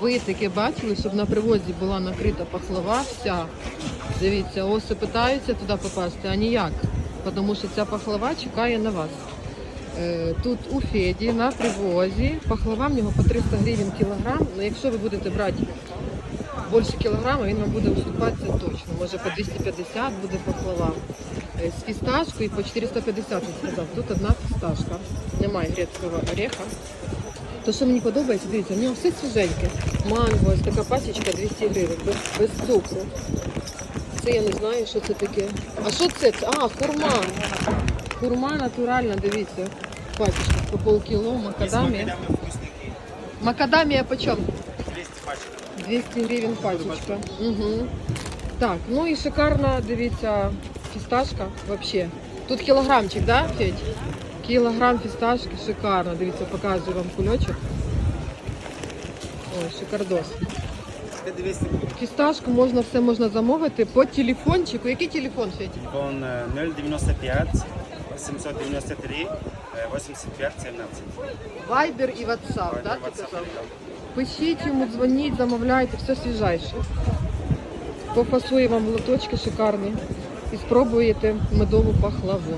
Ви таке бачили, щоб на привозі була накрита пахлава вся. Дивіться, оси питаються туди попасти, а ніяк. Тому що ця пахлава чекає на вас. Е, Тут у Феді на привозі пахлава в нього по 300 гривень кілограм. Ну, якщо ви будете брати більше кілограма, він вам буде уступатися точно. Може по 250 буде пахлава. Е, З фісташкою по 450 він сказав. Тут одна фісташка. Немає грецького ореха. То, що мені подобається, дивіться, в нього все свіженьке. Манго, ось така пачечка 200 гривень, без, без цукру. Це я не знаю, що це таке. А що це? А, хурма. Хурма натуральна, дивіться. Пачечка по полкіло, макадамія. Макадамія по чому? 200 гривень пачечка. Угу. Так, ну і шикарна, дивіться, фісташка вообще. Тут кілограмчик, да, Федь? Кілограм фісташки, шикарно. Дивіться, показую вам кульочок. Ой, шикардос. Фісташку можна все можна замовити по телефончику. Який телефон, Федь? Телефон е, 095 793 е, 85 17. Вайбер і WhatsApp, ти казав? Пишіть йому, дзвоніть, замовляйте, все свіжайше. Пофасує вам лоточки шикарні і спробуєте медову пахлаву.